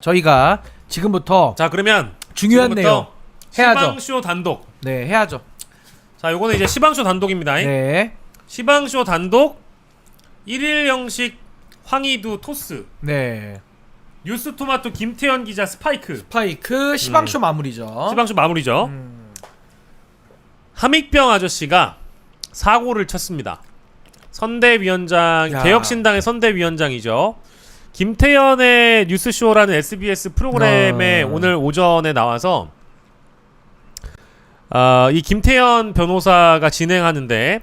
저희가 지금부터 자 그러면 중요한 지금부터 내용 해야죠. 시방쇼 단독. 네 해야죠. 자 요거는 이제 시방쇼 단독입니다. 네, 시방쇼 단독 1일 형식 황희두 토스 네. 뉴스 토마토 김태현 기자 스파이크 스파이크 시방쇼 마무리죠. 시방쇼 마무리죠. 음, 함익병 아저씨가 사고를 쳤습니다. 선대위원장 야. 개혁신당의 선대위원장이죠. 김태현의 뉴스쇼라는 SBS 프로그램에 어. 오늘 오전에 나와서 아, 이 김태현 변호사가 진행하는데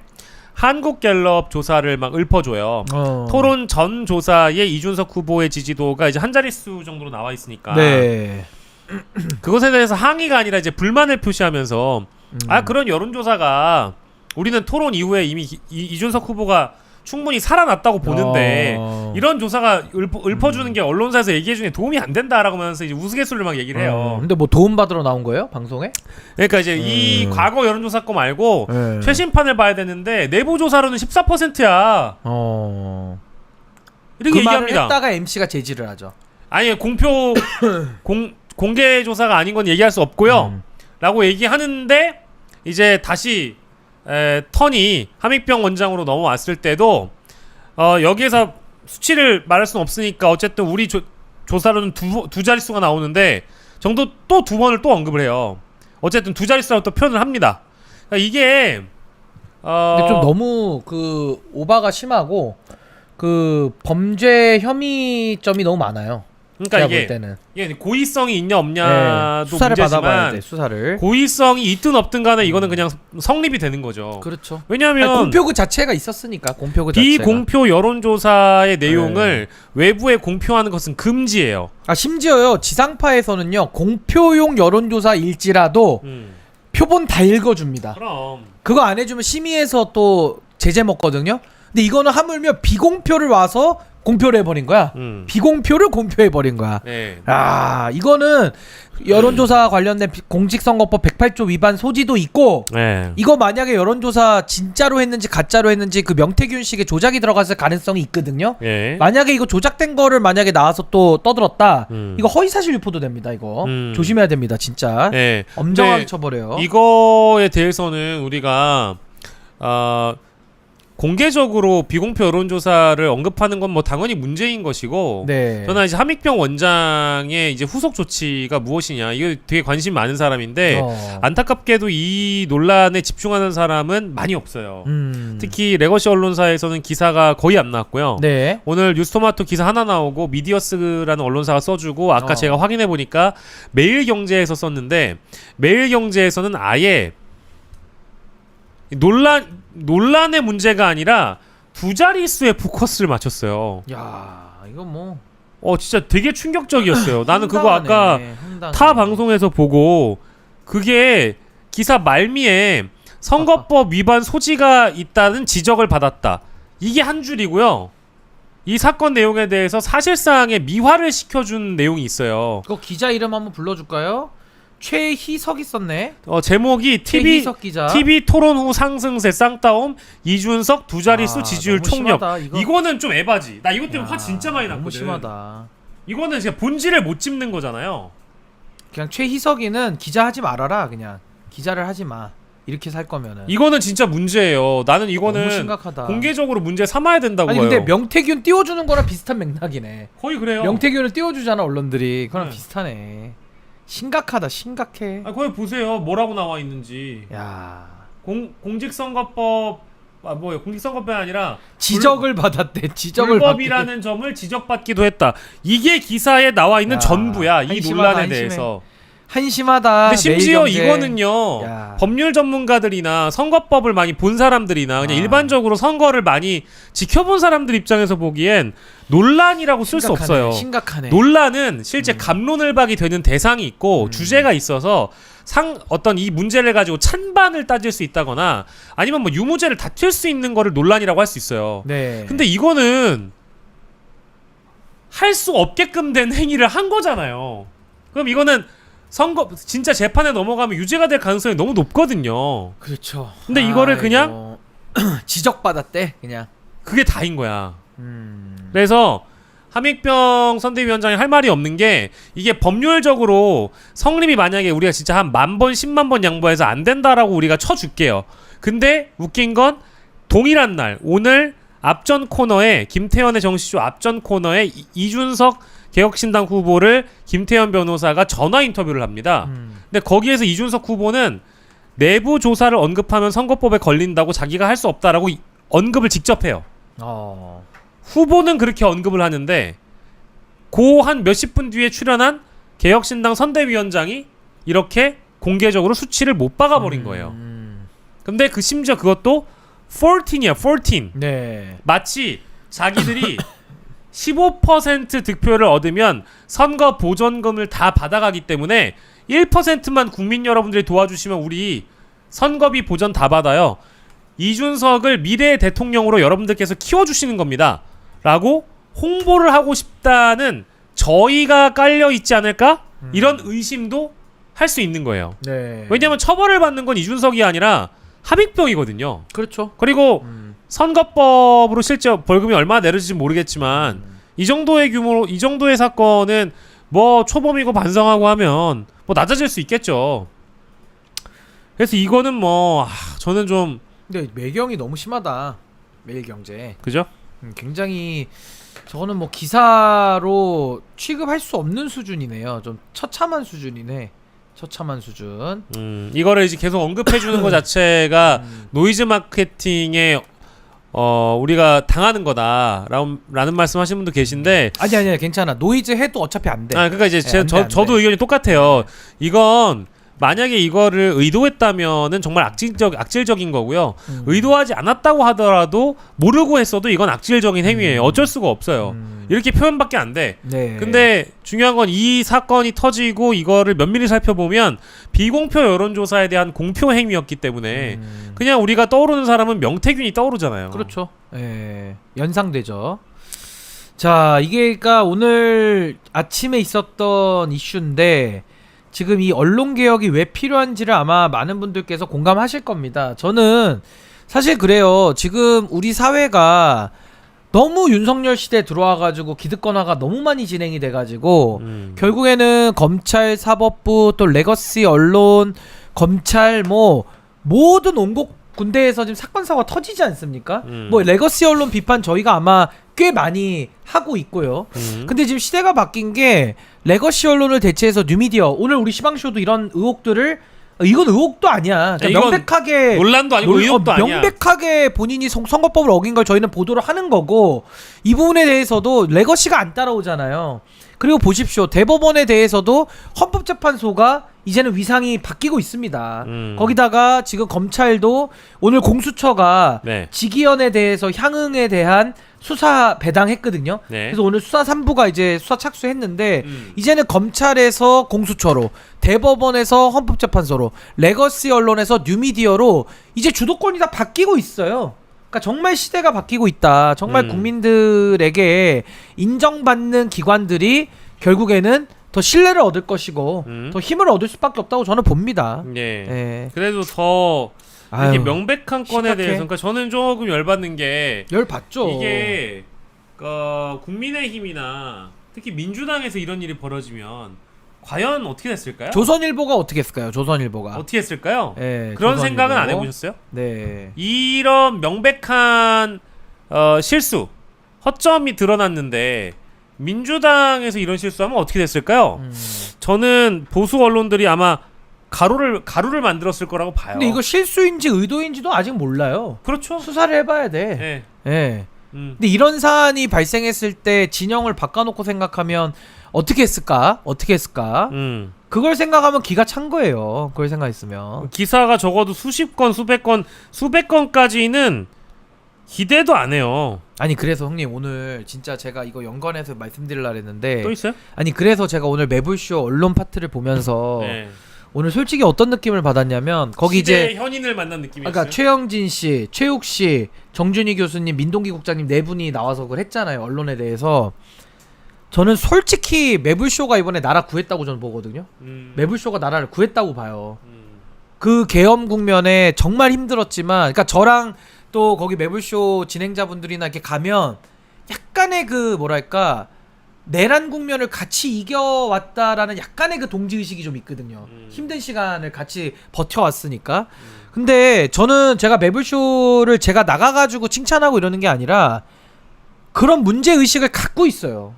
한국갤럽 조사를 막 읊어줘요. 어. 토론 전 조사에 이준석 후보의 지지도가 이제 한 자릿수 정도로 나와 있으니까 네. 그것에 대해서 항의가 아니라 이제 불만을 표시하면서 음. 아 그런 여론조사가 우리는 토론 이후에 이미 이, 이준석 후보가 충분히 살아났다고 보는데 어. 이런 조사가 읊어, 읊어 주는 게 언론사에서 얘기해 주는 게 도움이 안 된다라고 하면서 이제 우스갯소리를 막 얘기를 어, 해요. 근데 뭐 도움 받으러 나온 거예요 방송에? 그러니까 이제 이 음. 과거 여론조사 거 말고 네. 최신판을 봐야 되는데 내부 조사로는 14%야. 어. 이렇게 그 말을 얘기합니다. 했다가 MC가 제지를 하죠. 아니 공표 공 공개 조사가 아닌 건 얘기할 수 없고요. 음. 라고 얘기하는데 이제 다시 에, 턴이 함익병 원장으로 넘어왔을 때도 어, 여기에서 수치를 말할 수는 없으니까 어쨌든 우리 조, 조사로는 두, 두 자릿수가 나오는데 정도 또 두 번을 또 언급을 해요. 어쨌든 두 자릿수라고 또 표현을 합니다. 그러니까 이게 어, 근데 좀 너무 그 오바가 심하고 그 범죄 혐의점이 너무 많아요. 그러니까 제가 볼 이게, 때는 이게 고의성이 있냐 네, 없냐도 수사를 받아봐야 문제지만 돼 수사를. 고의성이 있든 없든 간에 이거는 그냥 성립이 되는 거죠. 그렇죠. 왜냐하면 아니, 공표 그 자체가 있었으니까 공표 그 자체가. 비공표 여론조사의 네. 내용을 외부에 공표하는 것은 금지예요. 아 심지어요 지상파에서는요 공표용 여론조사일지라도 음. 표본 다 읽어줍니다. 그럼 그거 안 해주면 심의에서 또 제재 먹거든요. 근데 이거는 하물며 비공표를 와서 공표를 해버린 거야. 음. 비공표를 공표해버린 거야. 네. 아 이거는 여론조사 관련된 비- 공직선거법 108조 위반 소지도 있고 네. 이거 만약에 여론조사 진짜로 했는지 가짜로 했는지 그 명태균 씨의 조작이 들어갔을 가능성이 있거든요. 예. 만약에 이거 조작된 거를 만약에 나와서 또 떠들었다. 음. 이거 허위사실 유포도 됩니다. 이거 음. 조심해야 됩니다. 진짜 네. 엄정하게 근데 쳐버려요. 이거에 대해서는 우리가 어, 공개적으로 비공표 여론조사를 언급하는 건 뭐 당연히 문제인 것이고 네. 저는 이제 함익병 원장의 이제 후속 조치가 무엇이냐 이거 되게 관심 많은 사람인데 어. 안타깝게도 이 논란에 집중하는 사람은 많이 없어요. 음. 특히 레거시 언론사에서는 기사가 거의 안 나왔고요. 네. 오늘 뉴스토마토 기사 하나 나오고 미디어스라는 언론사가 써주고 아까 어. 제가 확인해 보니까 매일경제에서 썼는데 매일경제에서는 아예 논란 논란의 문제가 아니라 두 자릿수에 포커스를 맞췄어요. 야 이거 뭐 어 진짜 되게 충격적이었어요. 나는 그거 아까 황당하네, 황당해. 타 방송에서 보고 그게 기사 말미에 선거법 위반 소지가 있다는 지적을 받았다. 이게 한 줄이고요. 이 사건 내용에 대해서 사실상의 미화를 시켜준 내용이 있어요. 그거 기자 이름 한번 불러줄까요? 최희석이 썼네. 어, 제목이 TV 최희석 기자. TV 토론 후 상승세 쌍따옴 이준석 두 자릿수 아, 지지율 너무 총력. 심하다, 이거. 이거 는 좀 에바지. 나 이것 때문에 야, 화 진짜 많이 너무 났거든. 심하다. 이거는 진짜 본질을 못 짚는 거잖아요. 그냥 최희석이는 기자 하지 말아라 그냥 기자를 하지 마. 이렇게 살 거면은. 이거는 진짜 문제예요. 나는 너무 이거는 심각하다. 공개적으로 문제 삼아야 된다고 아니 봐요. 근데 명태균 띄워주는 거랑 비슷한 맥락이네. 거의 그래요. 명태균을 띄워주잖아 언론들이. 그거랑 네. 비슷하네. 심각하다 심각해. 아, 거기 보세요. 뭐라고 나와 있는지. 야 공 공직선거법 아 뭐예요? 공직선거법이 아니라 지적을 받았대. 지적을 불법이라는 점을 지적받기도 했다. 이게 기사에 나와 있는 야, 전부야. 이 한심하다, 논란에 한심해. 대해서. 한심하다. 근데 심지어. 이거는요. 야. 법률 전문가들이나 선거법을 많이 본 사람들이나 그냥 아. 일반적으로 선거를 많이 지켜본 사람들 입장에서 보기엔 논란이라고 쓸 수 심각하네, 없어요. 심각하네. 논란은 실제 음. 감론을박이 되는 대상이 있고 음. 주제가 있어서 상 어떤 이 문제를 가지고 찬반을 따질 수 있다거나 아니면 뭐 유무죄를 다툴 수 있는 거를 논란이라고 할 수 있어요. 네. 근데 이거는 할 수 없게끔 된 행위를 한 거잖아요. 그럼 이거는 선거 진짜 재판에 넘어가면 유죄가 될 가능성이 너무 높거든요. 그렇죠. 근데 이거를 그냥 지적받았대 그냥. 그게 다인 거야. 음. 그래서 함익병 선대위원장이 할 말이 없는 게 이게 법률적으로 성립이 만약에 우리가 진짜 한 만 번, 십만 번 양보해서 안 된다라고 우리가 쳐줄게요. 근데 웃긴 건 동일한 날 오늘 앞전 코너에 김태현의 정시조 앞전 코너에 이- 이준석 개혁신당 후보를 김태현 변호사가 전화 인터뷰를 합니다. 음. 근데 거기에서 이준석 후보는 내부 조사를 언급하면 선거법에 걸린다고 자기가 할 수 없다라고 이- 언급을 직접 해요. 어. 후보는 그렇게 언급을 하는데 고 한 몇십 분 뒤에 출연한 개혁신당 선대위원장이 이렇게 공개적으로 수치를 못 박아버린 거예요. 음. 근데 그 심지어 그것도 14이야, 14. 네. 마치 자기들이 15% 득표를 얻으면 선거 보전금을 다 받아가기 때문에 1%만 국민 여러분들이 도와주시면 우리 선거비 보전 다 받아요. 이준석을 미래의 대통령으로 여러분들께서 키워주시는 겁니다. 라고 홍보를 하고 싶다는 저희가 깔려 있지 않을까? 이런 의심도 할 수 있는 거예요. 네. 왜냐면 처벌을 받는 건 이준석이 아니라 함익병이거든요. 그렇죠. 그리고 음. 선거법으로 실제 벌금이 얼마나 내려질지 모르겠지만 이 정도의 규모로 이 정도의 사건은 뭐 초범이고 반성하고 하면 뭐 낮아질 수 있겠죠. 그래서 이거는 뭐 아, 저는 좀 근데 매경이 너무 심하다. 매일경제. 그죠? 음, 굉장히 저거는 뭐 기사로 취급할 수 없는 수준이네요. 좀 처참한 수준이네. 처참한 수준. 음, 이거를 이제 계속 언급해 주는 것 자체가 음. 노이즈 마케팅에 어 우리가 당하는 거다라는 라는 말씀 하시는 분도 계신데 아니 아니 괜찮아. 노이즈 해도 어차피 안 돼. 아, 그러니까 이제 네, 제, 안 돼, 저, 안 저도 돼. 의견이 똑같아요. 이건 만약에 이거를 의도했다면은 정말 악질적 악질적인 거고요. 음. 의도하지 않았다고 하더라도 모르고 했어도 이건 악질적인 행위예요. 음. 어쩔 수가 없어요. 음. 이렇게 표현밖에 안 돼. 네. 근데 중요한 건 이 사건이 터지고 이거를 면밀히 살펴보면 비공표 여론조사에 대한 공표 행위였기 때문에 음. 그냥 우리가 떠오르는 사람은 명태균이 떠오르잖아요. 그렇죠. 예. 연상되죠. 자, 이게 그러니까 오늘 아침에 있었던 이슈인데 지금 이 언론 개혁이 왜 필요한지를 아마 많은 분들께서 공감하실 겁니다. 저는 사실 그래요. 지금 우리 사회가 너무 윤석열 시대 들어와 가지고 기득권화가 너무 많이 진행이 돼 가지고 음. 결국에는 검찰, 사법부 또 레거시 언론, 검찰 뭐 모든 온곡 군대에서 지금 사건 사고가 터지지 않습니까? 음. 뭐 레거시 언론 비판 저희가 아마 꽤 많이 하고 있고요. 음. 근데 지금 시대가 바뀐 게 레거시 언론을 대체해서 뉴미디어 오늘 우리 시방쇼도 이런 의혹들을 이건 의혹도 아니야. 그러니까 이건 명백하게 논란도 아니고 논- 의혹도 어, 아니야. 명백하게 본인이 선- 선거법을 어긴 걸 저희는 보도를 하는 거고 이 부분에 대해서도 레거시가 안 따라오잖아요. 그리고 보십시오. 대법원에 대해서도 헌법재판소가 이제는 위상이 바뀌고 있습니다. 음. 거기다가 지금 검찰도 오늘 공수처가 네. 지기현에 대해서 향응에 대한 수사 배당했거든요. 네. 그래서 오늘 수사 3부가 이제 수사 착수했는데 음. 이제는 검찰에서 공수처로 대법원에서 헌법재판소로 레거시 언론에서 뉴미디어로 이제 주도권이 다 바뀌고 있어요. 그러니까 정말 시대가 바뀌고 있다. 정말 음. 국민들에게 인정받는 기관들이 결국에는 더 신뢰를 얻을 것이고 음. 더 힘을 얻을 수밖에 없다고 저는 봅니다. 예. 예. 그래도 더 아유, 이게 명백한 건에 심각해. 대해서 그러니까 저는 조금 열받는 게 열 받죠. 이게 어, 국민의힘이나 특히 민주당에서 이런 일이 벌어지면 과연 어떻게 됐을까요? 조선일보가 어떻게 했을까요? 조선일보가. 어떻게 했을까요? 예, 그런 조선일보. 생각은 안 해보셨어요? 네. 이런 명백한 어, 실수, 허점이 드러났는데 민주당에서 이런 실수하면 어떻게 됐을까요? 음. 저는 보수 언론들이 아마 가루를 가루를 만들었을 거라고 봐요. 근데 이거 실수인지 의도인지도 아직 몰라요. 그렇죠. 수사를 해봐야 돼. 예. 예. 음. 근데 이런 사안이 발생했을 때 진영을 바꿔놓고 생각하면 어떻게 했을까? 어떻게 했을까? 음. 그걸 생각하면 기가 찬 거예요. 그걸 생각했으면. 기사가 적어도 수십 건, 수백 건, 수백 건까지는 기대도 안 해요. 아니 그래서 형님 오늘 진짜 제가 이거 연관해서 말씀드리려 했는데 또 있어요? 아니 그래서 제가 오늘 매불쇼 언론 파트를 보면서 네. 오늘 솔직히 어떤 느낌을 받았냐면 거기 시대 이제 현인을 만난 느낌이었어요. 아까 최영진 씨, 최욱 씨, 정준희 교수님, 민동기 국장님 네 분이 나와서 그걸 했잖아요. 언론에 대해서. 저는 솔직히 매불쇼가 이번에 나라 구했다고 저는 보거든요. 음. 매불쇼가 나라를 구했다고 봐요. 음. 그 계엄 국면에 정말 힘들었지만, 그러니까 저랑 또 거기 매불쇼 진행자분들이나 이렇게 가면 약간의 그 뭐랄까 내란 국면을 같이 이겨왔다라는 약간의 그 동지 의식이 좀 있거든요. 음. 힘든 시간을 같이 버텨왔으니까. 근데 저는 제가 매블쇼를 제가 나가가지고 칭찬하고 이러는 게 아니라 그런 문제 의식을 갖고 있어요.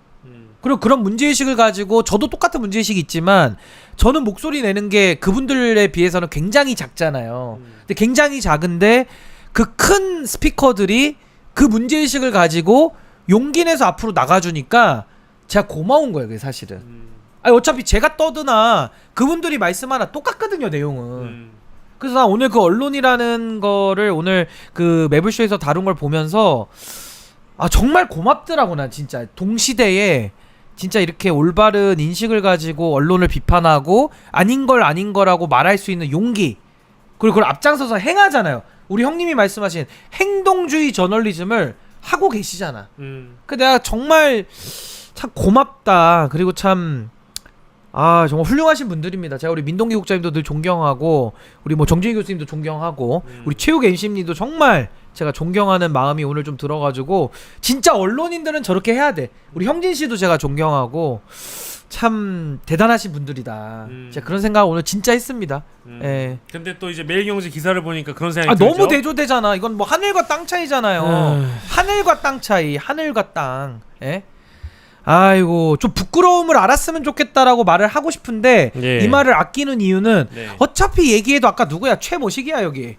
음. 그리고 그런 문제의식을 가지고 저도 똑같은 문제의식이 있지만 저는 목소리 내는 게 그분들에 비해서는 굉장히 작잖아요. 음. 근데 굉장히 작은데 그 큰 스피커들이 그 문제의식을 가지고 용기 내서 앞으로 나가주니까 제가 고마운 거예요, 그게 사실은. 음. 아니, 어차피 제가 떠드나 그분들이 말씀 하나 똑같거든요, 내용은. 음. 그래서 나 오늘 그 언론이라는 거를 오늘 그 매블쇼에서 다룬 걸 보면서 아 정말 고맙더라고 난 진짜 동시대에 진짜 이렇게 올바른 인식을 가지고 언론을 비판하고 아닌 걸 아닌 거라고 말할 수 있는 용기 그리고 그걸 앞장서서 행하잖아요 우리 형님이 말씀하신 행동주의 저널리즘을 하고 계시잖아 음. 그 내가 정말 참 고맙다. 그리고 참 아, 정말 훌륭하신 분들입니다. 제가 우리 민동기 국장님도 늘 존경하고 우리 뭐 정진희 교수님도 존경하고 음. 우리 최욱 MC님도 정말 제가 존경하는 마음이 오늘 좀 들어가지고 진짜 언론인들은 저렇게 해야 돼. 우리 형진 씨도 제가 존경하고 참 대단하신 분들이다. 음. 제가 그런 생각 오늘 진짜 했습니다. 음. 예. 근데 또 이제 매일경제 기사를 보니까 그런 생각이 아 들죠. 너무 대조되잖아. 이건 뭐 하늘과 땅 차이잖아요. 에휴. 하늘과 땅 차이, 하늘과 땅. 예? 아이고 좀 부끄러움을 알았으면 좋겠다라고 말을 하고 싶은데 예. 이 말을 아끼는 이유는 네. 어차피 얘기해도 아까 누구야 최모식이야 여기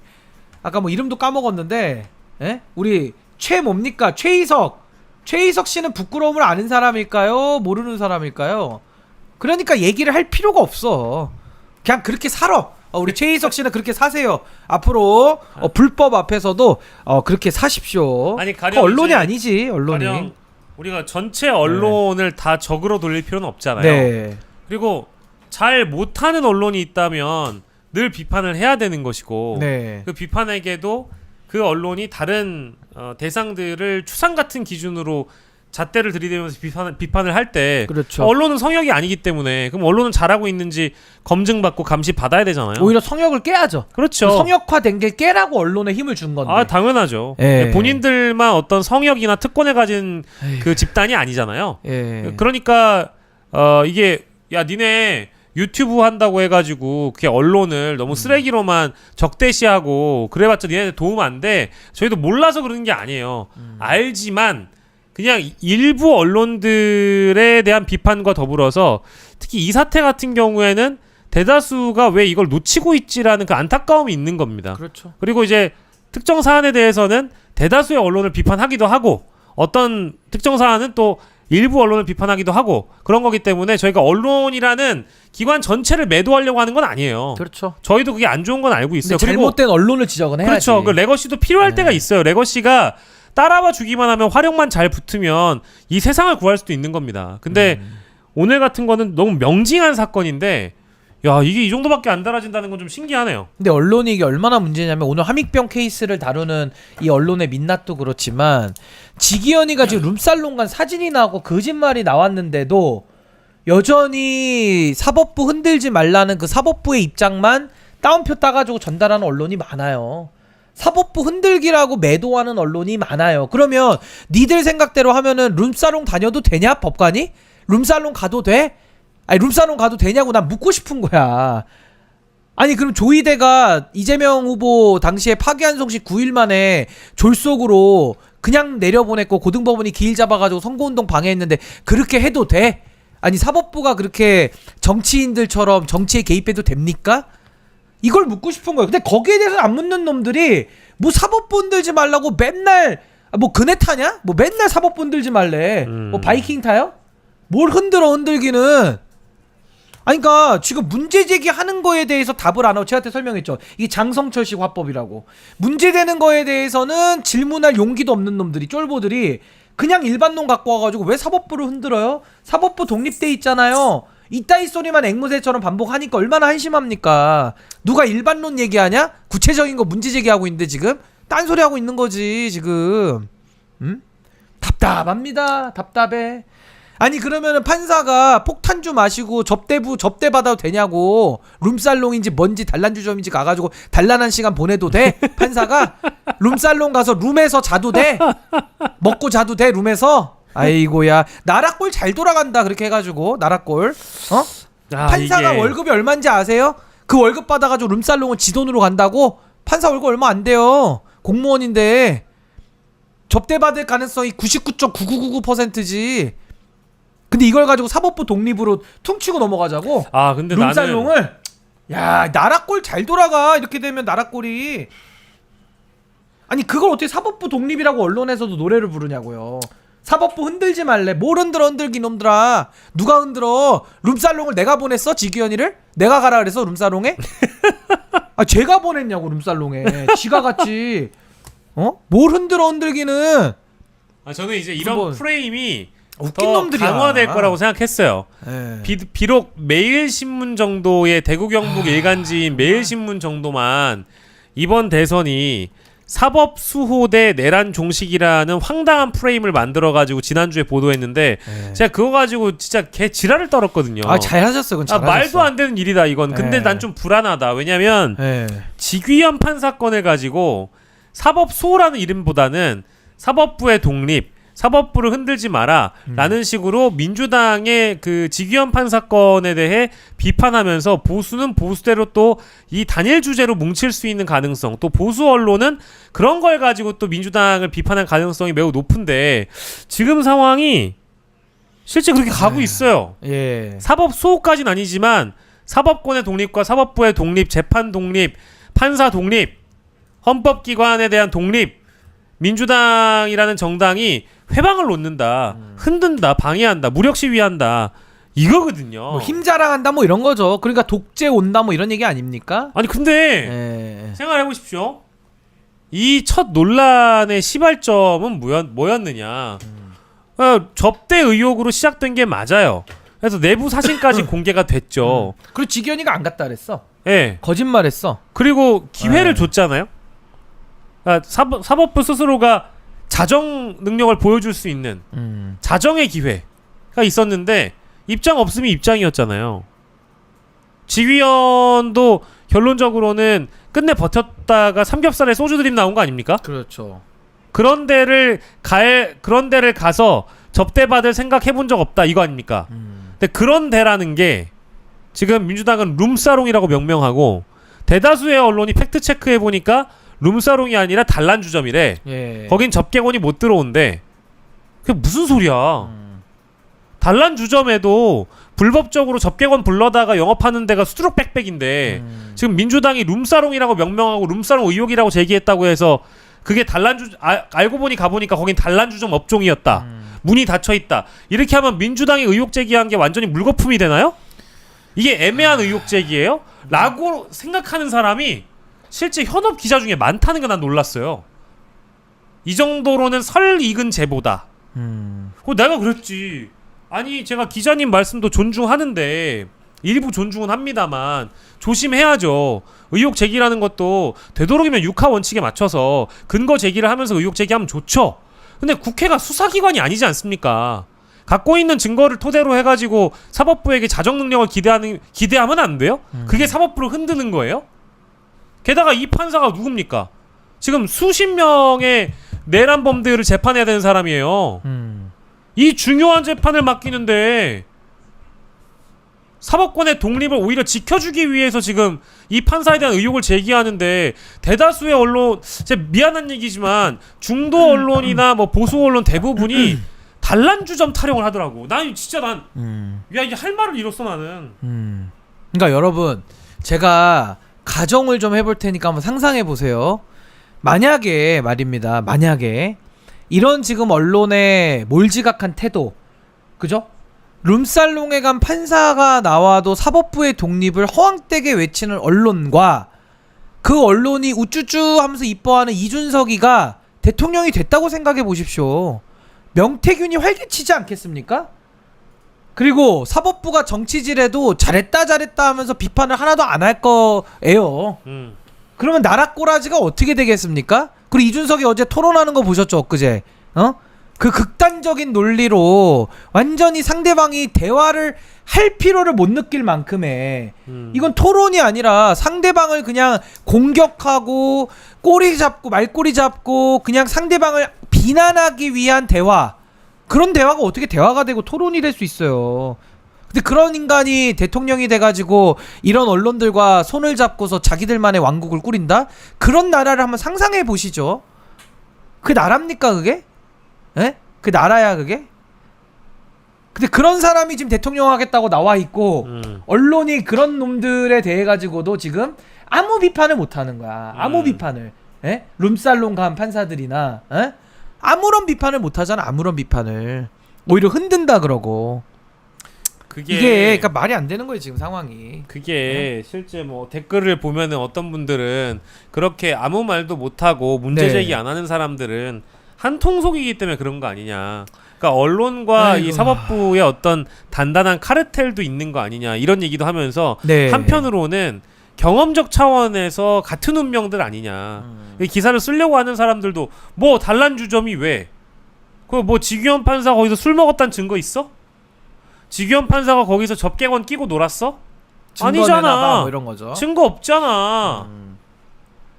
아까 뭐 이름도 까먹었는데 예? 우리 최 뭡니까? 최희석. 최희석 씨는 부끄러움을 아는 사람일까요? 모르는 사람일까요? 그러니까 얘기를 할 필요가 없어. 그냥 그렇게 살아. 어, 우리 최희석 씨는 그렇게 사세요. 앞으로 어, 불법 앞에서도 어, 그렇게 사십시오. 아니, 그 가령 언론이 이제 아니지 언론이. 가령 우리가 전체 언론을 다 적으로 돌릴 필요는 없잖아요. 네. 그리고 잘 못하는 언론이 있다면 늘 비판을 해야 되는 것이고 네. 그 비판에게도 그 언론이 다른 어, 대상들을 추상 같은 기준으로 잣대를 들이대면서 비판을 비판을 할 때 그렇죠. 언론은 성역이 아니기 때문에 그럼 언론은 잘하고 있는지 검증받고 감시 받아야 되잖아요. 오히려 성역을 깨야죠. 그렇죠. 성역화된 게 깨라고 언론에 힘을 준 건데. 아 당연하죠. 예. 본인들만 어떤 성역이나 특권을 가진 에휴. 그 집단이 아니잖아요. 예. 그러니까 어 이게 야 니네 유튜브 한다고 해가지고 그게 언론을 음. 너무 쓰레기로만 적대시하고 그래봤자 니네 도움 안 돼. 저희도 몰라서 그러는 게 아니에요. 음. 알지만 그냥 일부 언론들에 대한 비판과 더불어서 특히 이 사태 같은 경우에는 대다수가 왜 이걸 놓치고 있지라는 그 안타까움이 있는 겁니다. 그렇죠. 그리고 이제 특정 사안에 대해서는 대다수의 언론을 비판하기도 하고 어떤 특정 사안은 또 일부 언론을 비판하기도 하고 그런 거기 때문에 저희가 언론이라는 기관 전체를 매도하려고 하는 건 아니에요. 그렇죠. 저희도 그게 안 좋은 건 알고 있어요. 그리고 잘못된 언론을 지적은 해야지. 그렇죠. 그 레거시도 필요할 네. 때가 있어요. 레거시가 따라와 주기만 하면 활용만 잘 붙으면 이 세상을 구할 수도 있는 겁니다. 근데 음. 오늘 같은 거는 너무 명징한 사건인데 야 이게 이 정도밖에 안 달아진다는 건 좀 신기하네요. 근데 언론이 이게 얼마나 문제냐면 오늘 함익병 케이스를 다루는 이 언론의 민낯도 그렇지만 지기현이가 지금 룸살롱 간 사진이 나오고 거짓말이 나왔는데도 여전히 사법부 흔들지 말라는 그 사법부의 입장만 따옴표 따가지고 전달하는 언론이 많아요. 사법부 흔들기라고 매도하는 언론이 많아요. 그러면 니들 생각대로 하면은 룸살롱 다녀도 되냐 법관이? 룸살롱 가도 돼? 아니 룸살롱 가도 되냐고 난 묻고 싶은 거야. 아니 그럼 조이대가 이재명 후보 당시에 파기환송식 9일 만에 졸속으로 그냥 내려보냈고 고등법원이 기일 잡아가지고 선거운동 방해했는데 그렇게 해도 돼? 아니 사법부가 그렇게 정치인들처럼 정치에 개입해도 됩니까? 이걸 묻고 싶은 거예요. 근데 거기에 대해서 안 묻는 놈들이 뭐 사법부 흔들지 말라고 맨날 아, 뭐 그네 타냐? 뭐 맨날 사법부 흔들지 말래. 음. 뭐 바이킹 타요? 뭘 흔들어 흔들기는 아니 그러니까 지금 문제 제기하는 거에 대해서 답을 안 하고 제한테 설명했죠. 이게 장성철식 화법이라고. 문제되는 거에 대해서는 질문할 용기도 없는 놈들이 쫄보들이 그냥 일반 놈 갖고 와가지고 왜 사법부를 흔들어요? 사법부 독립돼 있잖아요. 이따위 소리만 앵무새처럼 반복하니까 얼마나 한심합니까? 누가 일반론 얘기하냐? 구체적인 거 문제 제기하고 있는데 지금 딴소리 하고 있는 거지 지금. 음? 답답합니다. 답답해. 아니 그러면은 판사가 폭탄 주 마시고 접대부 접대 받아도 되냐고. 룸살롱인지 뭔지 단란주점인지 가가지고 단란한 시간 보내도 돼? 판사가? 룸살롱 가서 룸에서 자도 돼? 먹고 자도 돼 룸에서? 아이고야. 나라골 잘 돌아간다 그렇게 해가지고. 나라골. 어? 아, 판사가 이게- 월급이 얼마인지 아세요? 그 월급 받아가지고 룸살롱은 지 돈으로 간다고? 판사 월급 얼마 안 돼요. 공무원인데. 접대받을 가능성이 99.9999%지 근데 이걸 가지고 사법부 독립으로 퉁치고 넘어가자고? 아 근데 나는 룸살롱을? 야 나라골 잘 돌아가. 이렇게 되면 나라골이. 아니 그걸 어떻게 사법부 독립이라고 언론에서도 노래를 부르냐고요. 사법부 흔들지 말래. 뭘 흔들어 흔들기 놈들아. 누가 흔들어? 룸살롱을 내가 보냈어 지기현이를? 내가 가라 그래서 룸살롱에? 아 제가 보냈냐고 룸살롱에. 지가 갔지 어? 뭘 흔들어 흔들기는? 아, 저는 이제 이런 뭐- 프레임이 웃긴 더 놈들이야 강화될 거라고 생각했어요. 예. 비, 비록 매일신문 정도의 대구 경북 일간지인 매일신문 정도만 이번 대선이 사법 수호 대 내란 종식이라는 황당한 프레임을 만들어 가지고 지난주에 보도했는데 예. 제가 그거 가지고 진짜 개 지랄을 떨었거든요. 아 잘하셨어 그건 아, 잘하셨어 말도 안 되는 일이다 이건. 근데 예. 난 좀 불안하다. 왜냐면 예. 직위현 판 사건을 가지고 사법 수호라는 이름보다는 사법부의 독립, 사법부를 흔들지 마라 음. 라는 식으로 민주당의 그 직위현 판사건에 대해 비판하면서 보수는 보수대로 또 이 단일 주제로 뭉칠 수 있는 가능성 또 보수 언론은 그런 걸 가지고 또 민주당을 비판할 가능성이 매우 높은데 지금 상황이 실제 그렇게 가고 네. 있어요. 예. 사법 수호까지는 아니지만 사법권의 독립과 사법부의 독립, 재판 독립, 판사 독립, 헌법기관에 대한 독립, 민주당이라는 정당이 회방을 놓는다, 흔든다, 방해한다, 무력 시위한다 이거거든요. 뭐 힘 자랑한다 뭐 이런 거죠. 그러니까 독재 온다 뭐 이런 얘기 아닙니까? 아니 근데 예. 생각해 보십시오. 이 첫 논란의 시발점은 뭐였, 뭐였느냐? 어, 접대 의혹으로 시작된 게 맞아요. 그래서 내부 사진까지 공개가 됐죠. 그리고 지기현이가 안 갔다 그랬어. 예. 거짓말했어. 그리고 기회를 네. 줬잖아요. 아, 사법, 사법부 스스로가 자정 능력을 보여줄 수 있는 음. 자정의 기회가 있었는데 입장 없으면 입장이었잖아요. 지휘원도 결론적으로는 끝내 버텼다가 삼겹살에 소주 드림 나온 거 아닙니까? 그렇죠. 그런 데를 갈 그런 데를 가서 접대받을 생각 해본 적 없다 이거 아닙니까? 음. 근데 그런 데라는 게 지금 민주당은 룸사롱이라고 명명하고 대다수의 언론이 팩트 체크해 보니까 룸사롱이 아니라 단란 주점이래. 예. 거긴 접객원이 못 들어온대. 그게 무슨 소리야? 음. 단란 주점에도 불법적으로 접객원 불러다가 영업하는 데가 수두룩 빽빽인데 음. 지금 민주당이 룸사롱이라고 명명하고 룸사롱 의혹이라고 제기했다고 해서 그게 단란 주 아, 알고 보니 가보니까 거긴 단란 주점 업종이었다. 음. 문이 닫혀 있다. 이렇게 하면 민주당이 의혹 제기한 게 완전히 물거품이 되나요? 이게 애매한 의혹 제기예요? 라고 생각하는 사람이 실제 현업 기자 중에 많다는 게난 놀랐어요. 이 정도로는 설 익은 제보다. 음. 어, 내가 그랬지. 아니 제가 기자님 말씀도 존중하는데 일부 존중은 합니다만 조심해야죠. 의혹 제기라는 것도 되도록이면 육하 원칙에 맞춰서 근거 제기를 하면서 의혹 제기하면 좋죠. 근데 국회가 수사기관이 아니지 않습니까? 갖고 있는 증거를 토대로 해가지고 사법부에게 자정 능력을 기대하는 기대하면 안 돼요? 그게 사법부를 흔드는 거예요? 게다가 이 판사가 누굽니까? 지금 수십 명의 내란범들을 재판해야 되는 사람이에요. 음. 이 중요한 재판을 맡기는데 사법권의 독립을 오히려 지켜주기 위해서 지금 이 판사에 대한 의혹을 제기하는데 대다수의 언론 제 미안한 얘기지만 중도 언론이나 뭐 보수 언론 대부분이 단란주점 타령을 하더라고. 난 진짜 난 음. 야 이게 할 말을 잃었어 나는. 음. 그러니까 여러분 제가 가정을 좀 해볼 테니까 한번 상상해 보세요. 만약에 말입니다. 만약에 이런 지금 언론의 몰지각한 태도, 그죠? 룸살롱에 간 판사가 나와도 사법부의 독립을 허황되게 외치는 언론과 그 언론이 우쭈쭈 하면서 이뻐하는 이준석이가 대통령이 됐다고 생각해 보십시오. 명태균이 활개치지 않겠습니까? 그리고 사법부가 정치질해도 잘했다 잘했다 하면서 비판을 하나도 안 할 거예요. 음. 그러면 나라 꼬라지가 어떻게 되겠습니까? 그리고 이준석이 어제 토론하는 거 보셨죠 엊그제? 어? 그 극단적인 논리로 완전히 상대방이 대화를 할 필요를 못 느낄 만큼의 음. 이건 토론이 아니라 상대방을 그냥 공격하고 꼬리 잡고 말꼬리 잡고 그냥 상대방을 비난하기 위한 대화 그런 대화가 어떻게 대화가 되고 토론이 될 수 있어요. 근데 그런 인간이 대통령이 돼가지고 이런 언론들과 손을 잡고서 자기들만의 왕국을 꾸린다? 그런 나라를 한번 상상해 보시죠. 그 나라입니까 그게? 에? 그 나라야 그게? 근데 그런 사람이 지금 대통령 하겠다고 나와 있고 음. 언론이 그런 놈들에 대해 가지고도 지금 아무 비판을 못 하는 거야. 아무 음. 비판을. 에? 룸살롱 간 판사들이나 에? 아무런 비판을 못 하잖아. 아무런 비판을. 오히려 흔든다 그러고. 그게 이게 그러니까 말이 안 되는 거예요, 지금 상황이. 그게 실제 뭐 댓글을 보면은 어떤 분들은 그렇게 아무 말도 못 하고 문제 네. 제기 안 하는 사람들은 한 통속이기 때문에 그런 거 아니냐. 그러니까 언론과 아이고. 이 사법부의 어떤 단단한 카르텔도 있는 거 아니냐 이런 얘기도 하면서 네. 한편으로는 경험적 차원에서 같은 운명들 아니냐. 음. 이 기사를 쓰려고 하는 사람들도 뭐 단란 주점이 왜? 그뭐 지규현 판사 거기서 술 먹었다는 증거 있어? 지규현 판사가 거기서 접객원 끼고 놀았어? 아니잖아. 뭐 이런 거죠. 증거 없잖아. 음.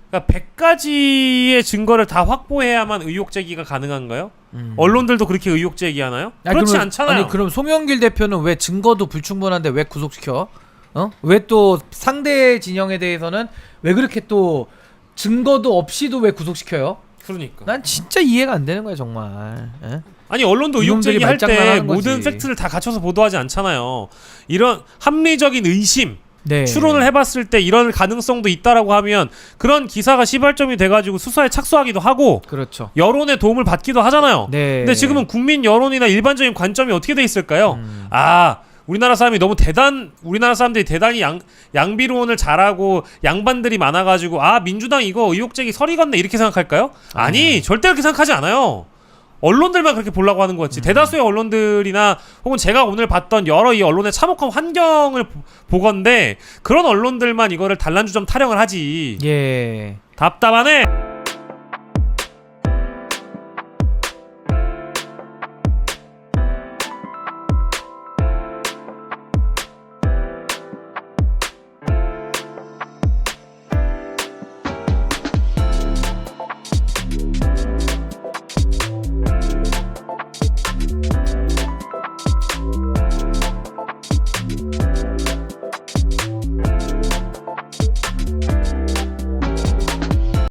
그러니까 100가지의 증거를 다 확보해야만 의혹 제기가 가능한가요? 음. 언론들도 그렇게 의혹 제기하나요? 아니, 그렇지 그러면- 않잖아요. 아니 그럼 송영길 대표는 왜 증거도 불충분한데 왜 구속시켜? 어? 왜 또 상대 진영에 대해서는 왜 그렇게 또 증거도 없이도 왜 구속시켜요? 그러니까. 난 진짜 이해가 안 되는 거야 정말. 예? 아니 언론도 의혹 이놈들이 제기할 때 말장난하는 거지. 모든 팩트를 다 갖춰서 보도하지 않잖아요. 이런 합리적인 의심, 네. 추론을 해봤을 때 이런 가능성도 있다라고 하면 그런 기사가 시발점이 돼가지고 수사에 착수하기도 하고 그렇죠. 여론의 도움을 받기도 하잖아요. 네. 근데 지금은 국민 여론이나 일반적인 관점이 어떻게 돼 있을까요? 음. 아 우리나라 사람이 너무 대단 우리나라 사람들이 대단히 양 양비론을 잘하고 양반들이 많아가지고 아 민주당 이거 의혹제기 서리 같네 이렇게 생각할까요? 아니 절대 그렇게 생각하지 않아요. 언론들만 그렇게 보려고 하는 거지. 대다수의 언론들이나 혹은 제가 오늘 봤던 여러 이 언론의 참혹한 환경을 보- 보건데 그런 언론들만 이거를 단란주점 타령을 하지. 예. 답답하네.